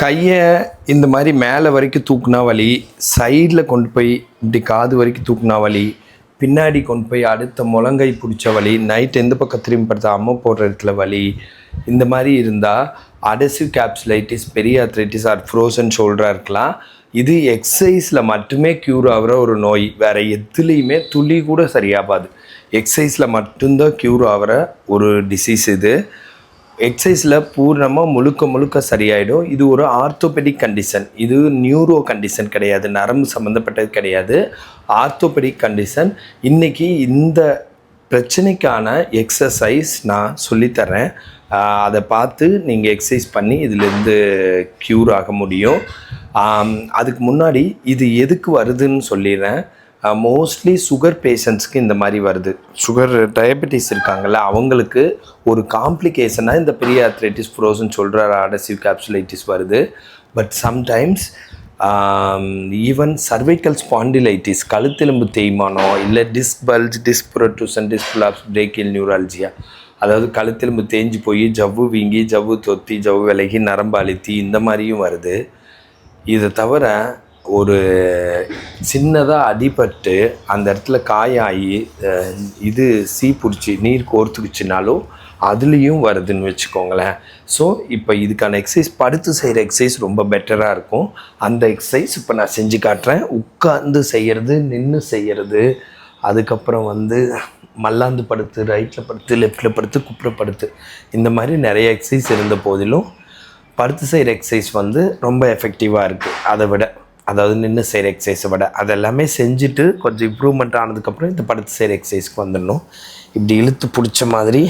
கையை இந்த மாதிரி மேலே வரைக்கும் தூக்குனா வலி சைடில் கொண்டு போய் இப்படி காது வரைக்கும் தூக்குனா வலி பின்னாடி கொண்டு போய் அடுத்த முழங்கை பிடிச்ச வலி நைட் எந்த பக்கம் திரும்பி படுத்தா அம்மை போடுற இடத்துல வலி இந்த மாதிரி இருந்தால் அடசிவ் கேப்சுலைட்டிஸ் பெரிய அத்ரைட்டிஸ் ஆர் ஃப்ரோசன் ஷோல்டராக இருக்கலாம். இது எக்ஸசைஸில் மட்டுமே க்யூர் ஆகிற ஒரு நோய். வேறு எதுலேயுமே துளி கூட சரியாகாது. எக்ஸசைஸில் மட்டும்தான் க்யூர் ஆகிற ஒரு டிசீஸ் இது. எக்ஸசைஸில் பூர்ணமாக முழுக்க முழுக்க சரியாயிடும். இது ஒரு ஆர்த்தோபெடிக் கண்டிஷன் இது நியூரோ கண்டிஷன் கிடையாது. நரம்பு சம்மந்தப்பட்டது கிடையாது. ஆர்த்தோபெடிக் கண்டிஷன் இன்றைக்கி இந்த பிரச்சனைக்கான எக்ஸசைஸ் நான் சொல்லித்தரேன். அதை பார்த்து நீங்கள் எக்ஸசைஸ் பண்ணி இதிலேருந்து க்யூர் ஆக முடியும். அதுக்கு முன்னாடி இது எதுக்கு வருதுன்னு சொல்லிடுறேன். மோஸ்ட்லி சுகர் பேஷண்ட்ஸ்க்கு இந்த மாதிரி வருது. சுகர் டயபெட்டிஸ் இருக்காங்கல்ல அவங்களுக்கு ஒரு காம்ப்ளிகேஷனாக இந்த பெரிய அத்ரைட்டிஸ் ஃப்ரோசன் சொல்கிற அடசிவ் கேப்சுலைட்டிஸ் வருது but sometimes even cervical spondylitis கழுத்தெலும்பு தேய்மானம் இல்லை disc bulge disc protrusion disc prolapse brachial neuralgia அதாவது கழுத்தெலும்பு தேஞ்சு போய் ஜவ்வு வீங்கி ஜவ்வு தொத்தி ஜவ்வு விலகி நரம்பு அழுத்தி இந்த மாதிரியும் வருது. இதை தவிர ஒரு சின்னதாக அடிபட்டு அந்த இடத்துல காயாகி இது சீ பிடிச்சி நீர் கோர்த்துக்குச்சுனாலும் அதுலேயும் வருதுன்னு வச்சுக்கோங்களேன். ஸோ இப்போ இதுக்கான எக்ஸசைஸ் படுத்து செய்கிற எக்ஸசைஸ் ரொம்ப பெட்டராக இருக்கும். அந்த எக்ஸசைஸ் இப்போ நான் செஞ்சு காட்டுறேன். உட்காந்து செய்கிறது நின்று செய்கிறது அதுக்கப்புறம் வந்து மல்லாந்து படுத்து ரைட்டில் படுத்து லெஃப்டில் படுத்து குப்புற படுத்து இந்த மாதிரி நிறைய எக்ஸசைஸ் இருந்த போதிலும் படுத்து செய்கிற எக்ஸசைஸ் வந்து ரொம்ப எஃபெக்டிவாக இருக்குது அதை விட அதாவது நின்று செய்கிற எக்ஸசைஸை விட அதெல்லாமே செஞ்சுட்டு கொஞ்சம் இம்ப்ரூவ்மெண்ட் ஆனதுக்கப்புறம் இந்த படுத்து செய்கிற எக்ஸசைஸ்க்கு வந்துடணும். இப்படி இழுத்து பிடிச்ச மாதிரி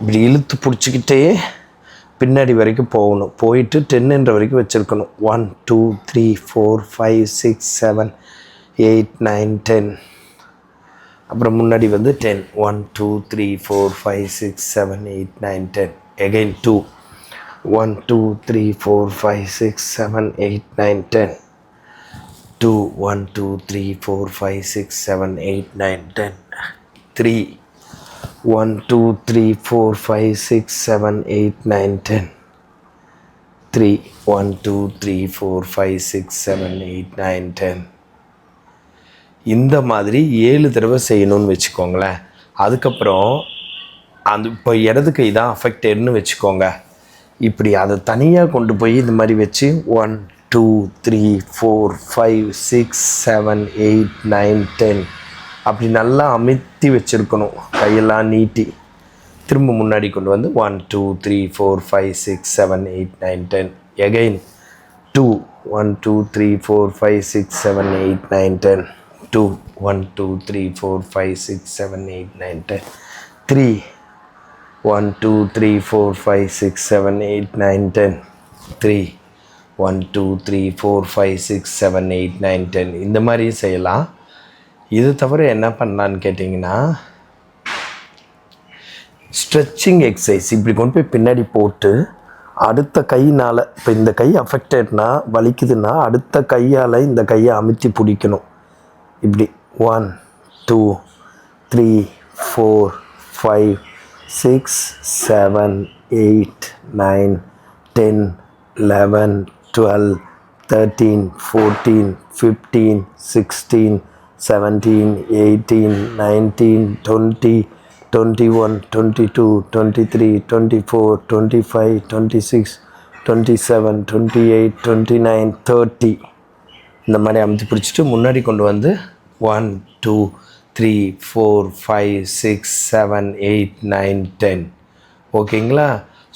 இப்படி இழுத்து பிடிச்சிக்கிட்டே பின்னாடி வரைக்கும் போகணும். போயிட்டு டென்னுன்ற வரைக்கும் வச்சுருக்கணும். One two three four five six seven eight nine ten அப்புறம் முன்னாடி வந்து ten one two three four five six seven eight nine ten again two one two three four five six seven eight nine ten two one two three four five six seven eight nine ten three one two three four five six seven eight nine ten three one two three four five six seven eight nine ten இந்த மாதிரி ஏழு தடவை செய்யணும்னு வச்சுக்கோங்களேன். அதுக்கப்புறம் அந்த இப்போ இடது கை தான் அஃபெக்டட்னு வச்சுக்கோங்க. இப்படி அதை தனியாக கொண்டு போய் இந்த மாதிரி வச்சு one two three four five six seven eight nine ten அப்படி நல்லா அமுத்தி வச்சுருக்கணும். கையெல்லாம் நீட்டி. திரும்ப முன்னாடி கொண்டு வந்து one two three four five six seven eight nine ten again two one two three four five six seven eight nine ten two one two three four five six seven eight nine ten three one two three four five six seven eight nine ten three one two three four five six seven eight nine ten இந்த மாதிரி செய்யலாம். இது தவிர என்ன பண்ணலான்னு கேட்டிங்கன்னா stretching exercise இப்படி கொண்டு போய் பின்னாடி போட்டு அடுத்த கையினால் இப்போ இந்த கை அஃபெக்டட்னா வலிக்குதுன்னா அடுத்த கையால் இந்த கையை அமுத்தி பிடிக்கணும். இப்படி. One two three four five six seven eight nine ten eleven twelve thirteen fourteen fifteen sixteen seventeen eighteen nineteen twenty twenty one twenty two twenty three twenty four twenty five twenty six twenty seven twenty eight twenty nine thirty. இந்த மாதிரி அமைச்சு பிடிச்சிட்டு முன்னாடி கொண்டு வந்து one two three four five six seven eight nine ten ஓகேங்களா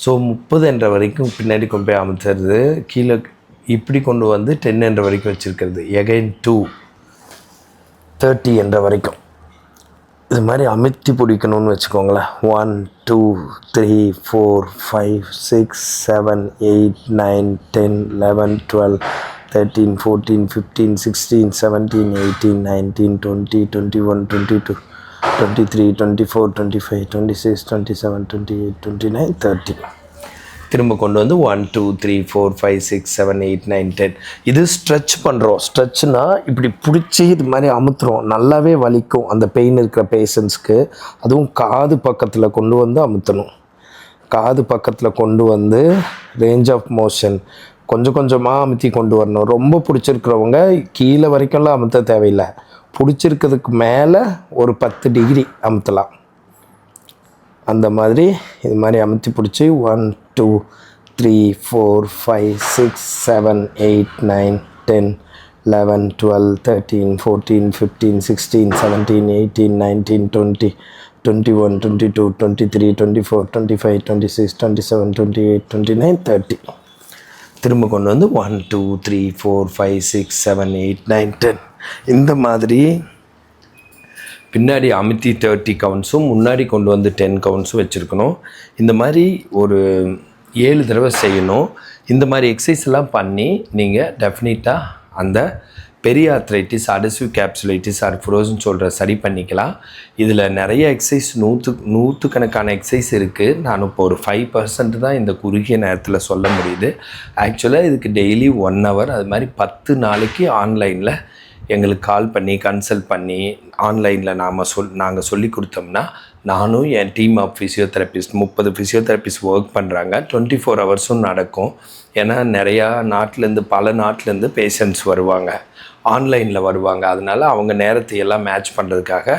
so முப்பது என்ற வரைக்கும் பின்னாடி கொண்டு போய் அமைச்சிருது கீழே இப்படி கொண்டு வந்து டென் என்ற வரைக்கும் வச்சுருக்கிறது. எகைன் டூ தேர்ட்டி என்ற வரைக்கும். இது மாதிரி அமுத்தி பிடிக்கணும்னு வச்சுக்கோங்களேன். One two three four five six seven eight nine ten eleven twelve thirteen fourteen fifteen sixteen seventeen eighteen nineteen twenty twenty one twenty two twenty three twenty four twenty five twenty six twenty seven twenty eight twenty nine thirty திரும்ப கொண்டு வந்து one two three four five six seven eight nine ten இது stretch பண்ணுறோம் ஸ்ட்ரெச்னா இப்படி பிடிச்சி இது மாதிரி அமுத்துறோம். நல்லாவே வலிக்கும். அந்த பெயின் இருக்கிற பேஷண்ட்ஸ்க்கு அதுவும் காது பக்கத்தில் கொண்டு வந்து அமுத்தணும். காது பக்கத்தில் கொண்டு வந்து ரேஞ்ச் ஆஃப் மோஷன் கொஞ்சம் கொஞ்சமாக அமுத்தி கொண்டு வரணும். ரொம்ப பிடிச்சிருக்கிறவங்க கீழே வரைக்கும்லாம் அமுத்த தேவையில்லை. பிடிச்சிருக்கிறதுக்கு மேலே ஒரு பத்து டிகிரி அமுத்தலாம். அந்த மாதிரி இது மாதிரி அமுத்தி பிடிச்சி one two three four five six seven eight nine ten eleven twelve thirteen fourteen fifteen sixteen seventeen eighteen nineteen twenty twenty one twenty two twenty three twenty four twenty five twenty six twenty seven twenty eight twenty nine thirty திரும்ப கொண்டு வந்து one two three four five six seven eight nine ten இந்த மாதிரி பின்னாடி அமித்தி thirty கவுண்ட்ஸும் முன்னாடி கொண்டு வந்து ten கவுண்ட்ஸும் வச்சுருக்கணும். இந்த மாதிரி ஒரு ஏழு தடவை செய்யணும். இந்த மாதிரி எக்ஸசைஸ் எல்லாம் பண்ணி நீங்கள் டெஃபினட்டாக அந்த பெரிய arthritis adhesive capsulitis or frozen சொல்கிற சரி பண்ணிக்கலாம். இதில் நிறைய எக்ஸசைஸ் நூற்று நூற்றுக்கணக்கான எக்ஸசைஸ் இருக்குது நான் இப்போ ஒரு ஃபைவ் பர்சன்ட் தான் இந்த குறுகிய நேரத்தில் சொல்ல முடியுது. ஆக்சுவலாக இதுக்கு டெய்லி ஒன் ஹவர் அது மாதிரி பத்து நாளைக்கு ஆன்லைனில் எங்களுக்கு கால் பண்ணி கன்சல்ட் பண்ணி ஆன்லைனில் நாம் சொல் நாங்கள் சொல்லி கொடுத்தோம்னா நானும் என் டீம் ஆஃப் ஃபிசியோதெரபிஸ்ட் முப்பது ஃபிசியோதெரபிஸ்ட் ஒர்க் பண்ணுறாங்க டுவெண்ட்டி ஃபோர் ஹவர்ஸும் நடக்கும். ஏன்னா நிறையா நாட்டிலேருந்து பல நாட்டிலேருந்து பேஷண்ட்ஸ் வருவாங்க. ஆன்லைனில் வருவாங்க. அதனால் அவங்க நேரத்தை எல்லாம் மேட்ச் பண்ணுறதுக்காக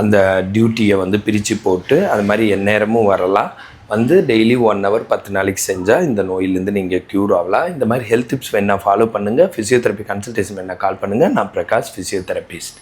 அந்த டியூட்டியை வந்து பிரித்து போட்டு அது மாதிரி என் நேரமும் வரலாம். வந்து டெய்லி ஒன் ஹவர் பத்து நாளைக்கு செஞ்சால் இந்த நோயிலேருந்து நீங்கள் க்யூர் ஆகலாம். இந்த மாதிரி ஹெல்த் டிப்ஸ் வேணால் ஃபாலோ பண்ணுங்கள் ஃபிசியோதெரப்பி கன்சல்டேஷன் வேணால் கால் பண்ணுங்கள் நான் பிரகாஷ் ஃபிசியோதெரபிஸ்ட்